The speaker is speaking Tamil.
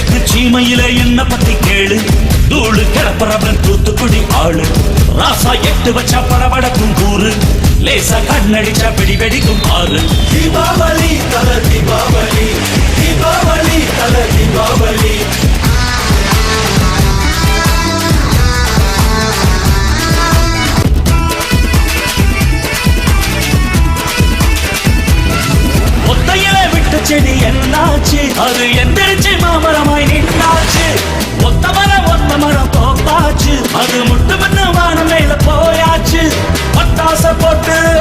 சீமையில என்ன பத்தி கேளு? தூளு கிளப்புறவன் தூத்துக்குடி ஆளு. ராசா எட்டு வச்சா படபடக்கும் கூறு. லேசா கண்ணடிச்சா பிடி வெடிக்கும் ஆறு. தீபாவளி செடி என்னாச்சு? அது எந்திரிச்சு மாமரமாய் நின்னாச்சு. ஒத்த மரம் ஒத்த மரம் தோப்பாச்சு. அது முட்டு மண்ணு வானம் மேல போயாச்சு. பட்டாச போட்டு